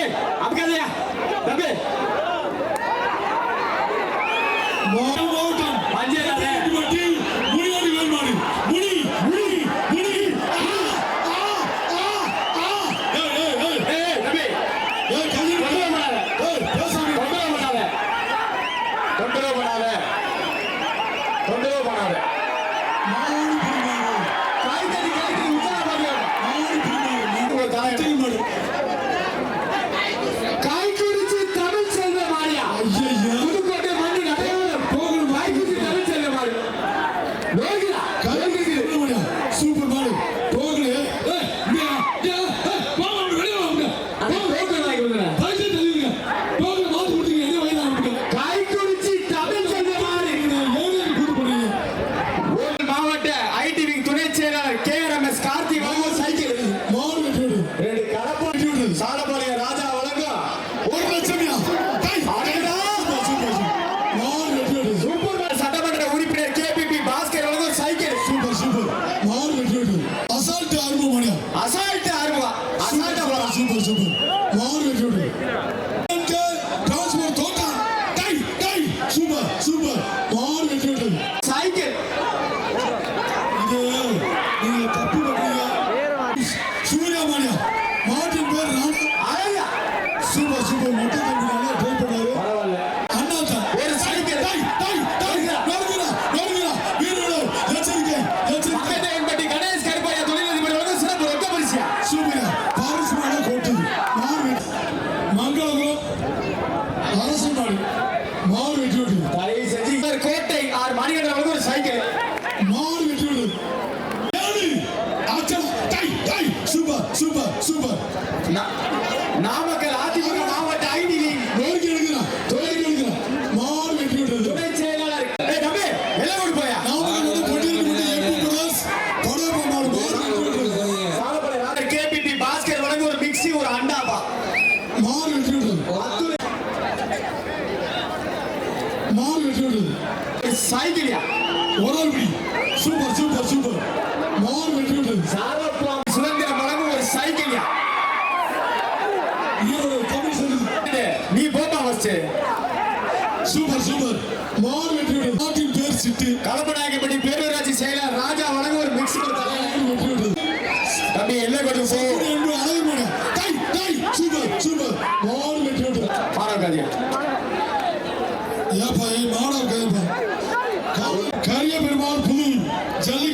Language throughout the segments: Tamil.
Habis. Kata ya Habis. சைக்கிளியா ஒரு ஒரு பிடி சூப்பர் சூப்பர் சூப்பர். மோர் வெற்றி சாரத்வாம் சுதந்திர படகு ஒரு சைக்கிளியா நீ போட்டா ஃபர்ஸ்ட் சூப்பர் சூப்பர். மோர் வெற்றி நாட்டின் பேர் சிட்டு. கலப்படாகப்படி ಜಲ್ಲಿ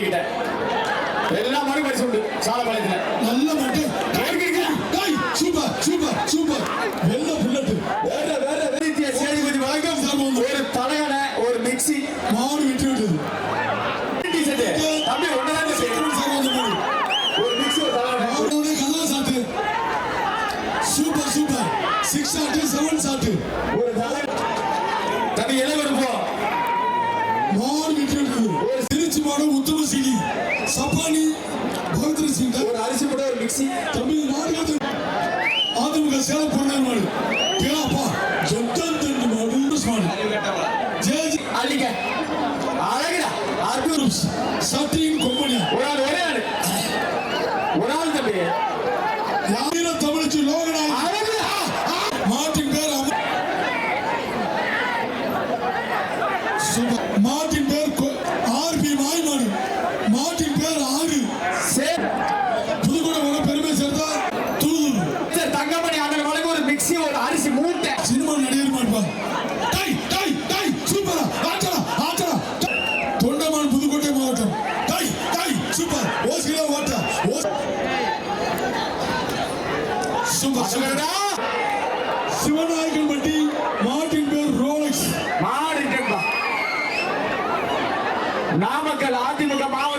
দিকে கொம்பனியா ஒரு ஆள் ஒரே ஆள் ஒரு ஆள் தம்பி யார தமிழ்ச்சி லோகநாயகி அழகுடா மாட்டின் பேர் மாட்டின் பேர் கோ நாமக்கல் அதிமுக மாவட்ட